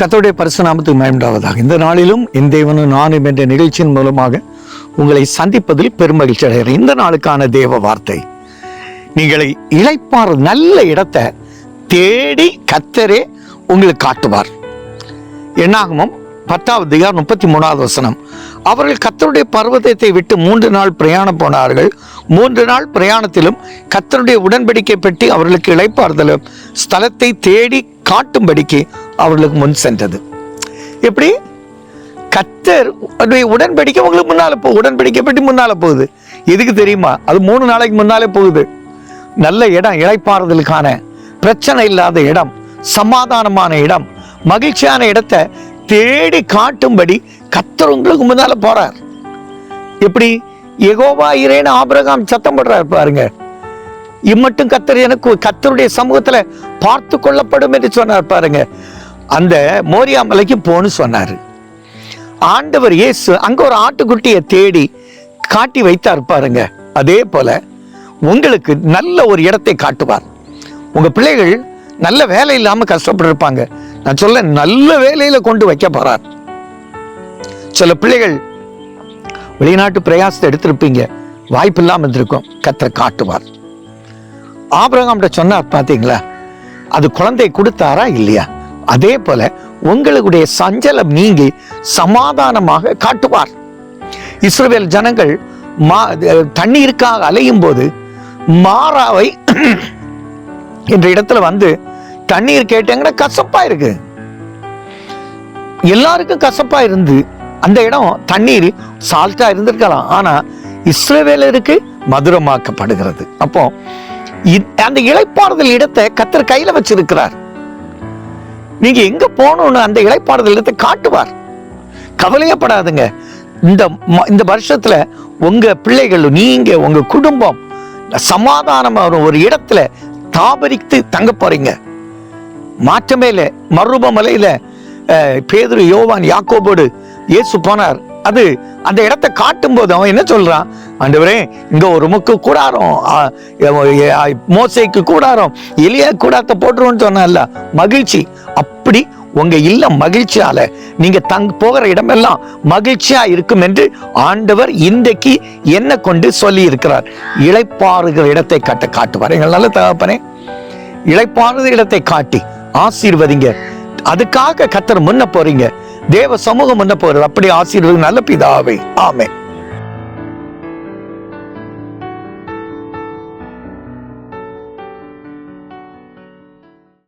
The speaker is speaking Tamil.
கத்தோடைய பரிசுநாமத்துக்கு மயம்டாவதாக இந்த நாளிலும் என் தேவனும் நானும் என்ற நிகழ்ச்சியின் மூலமாக உங்களை சந்திப்பதில் பெருமகிழ்ச்சி அடைகிறேன். இந்த நாளுக்கான தேவ வார்த்தை நீங்களை இழைப்பார் நல்ல இடத்தை தேடி கத்தரே உங்களுக்கு காட்டுவார். என்னாகமும் பத்தாவது திகார் முப்பத்தி மூணாவது வசனம் அவர்கள் கத்தருடைய பர்வதத்தை விட்டு மூன்று நாள் பிரயாணம் போனார்கள். மூன்று நாள் பிரயாணத்திலும் கத்தருடைய உடன்படிக்கை பெட்டி அவர்களுக்கு இழைப்பார்தலும் ஸ்தலத்தை தேடி காட்டும்படிக்கு அவர்களுக்கு முன் சென்றது. எப்படி? கத்தர் உடைய உடன்படிக்கை உங்களுக்கு முன்னால போ உடன்படிக்கை பெட்டி முன்னால போகுது. எதுக்கு தெரியுமா? அது மூணு நாளைக்கு முன்னாலே போகுது. நல்ல இடம் இழைப்பாறுதலுக்கான பிரச்சனை இல்லாத இடம் சமாதானமான இடம் மகிழ்ச்சியான இடத்தை தேடி காட்டும்படி கத்தர் உங்களுக்கு முன்னால போறார். எப்படி? எகோவா இரேன ஆபிரகாம் சத்தம் படுறாரு பாருங்க. இம்மட்டும் கத்தர் எனக்கு கத்தருடைய சமூகத்துல பார்த்து கொள்ளப்படும் என்று சொன்னார் பாருங்க. அந்த மோரியா மலைக்கு போன்னு சொன்னார். ஆண்டவர் இயேசு அங்கே ஒரு ஆட்டுக்குட்டியை தேடி காட்டி வைத்தார் பாருங்க. அதே போல உங்களுக்கு நல்ல ஒரு இடத்தை காட்டுவார். உங்கள் பிள்ளைகள் நல்ல வேலை இல்லாமல் கஷ்டப்பட்டிருப்பாங்க. நான் சொல்ல நல்ல வேலையில் கொண்டு வைக்க போகிறார் சில பிள்ளைகள் வெளிநாட்டு பிரயாசத்தை எடுத்திருப்பீங்க. வாய்ப்பு இல்லாமல் இருந்திருக்கும். கத்தரை காட்டுவார். ஆபிரகாம்கிட்ட சொன்னார் பார்த்தீங்களா அது குழந்தை கொடுத்தாரா இல்லையா? அதே போல உங்களுடைய சஞ்சலம் நீங்கி சமாதானமாக காட்டுவார். இஸ்ரேல் ஜனங்கள் மா தண்ணீருக்காக அலையும் போது மாறாவை என்ற இடத்துல வந்து தண்ணீர் கேட்டாங்கன்னா கசப்பா இருக்கு. எல்லாருக்கும் கசப்பா இருந்து அந்த இடம் தண்ணீர் சால்ட்டா இருந்திருக்கலாம். ஆனா இஸ்ரேவேலருக்கு மதுரமாக்கப்படுகிறது. அப்போ இ- அந்த இழைப்பாறுதல் இடத்தை கத்தர் கையில வச்சிருக்கிறார். நீங்க எங்க போகணும்னு அந்த இளைப்பாறுதல் இடத்தை காட்டுவார். கவலையப்படாதுங்க. இந்த ம- இந்த வருஷத்துல உங்க பிள்ளைகள் நீங்க உங்க குடும்பம் சமாதானமாக ஒரு இடத்துல தாபரித்து தங்க போறீங்க. மாற்றமே இல்லை. மறுரூப மலையில பேதுரு யோவான் யாக்கோபோடு இயேசு போனார். அது அந்த இடத்தை காட்டும் போது அவன் என்ன சொல்றான்? ஆண்டவரே இங்க ஒரு முக்கு கூடாரம். மோசைக்கு கூடாரம். எளிய கூடாரத்தை போட்டுருவோம்னு சொன்னான்ல. மகிழ்ச்சி. அப்படி உங்க இல்லம் மகிழ்ச்சியால நீங்க தங் போகிற இடமெல்லாம் மகிழ்ச்சியா இருக்கும் என்று ஆண்டவர் இன்றைக்கு என்ன கொண்டு சொல்லி இருக்கிறார் இழைப்பாறுகிற இடத்தை காட்ட காட்டுவார். எங்கள் நல்ல தகப்பனே. இழைப்பாறுகிற இடத்தை காட்டி ஆசீர்வதிங்க. அதுக்காக கத்தர் முன்ன போறீங்க. தேவ சமூகம் என்ன போகிறது? அப்படி ஆசீர்வது நல்ல பிதாவை. ஆமே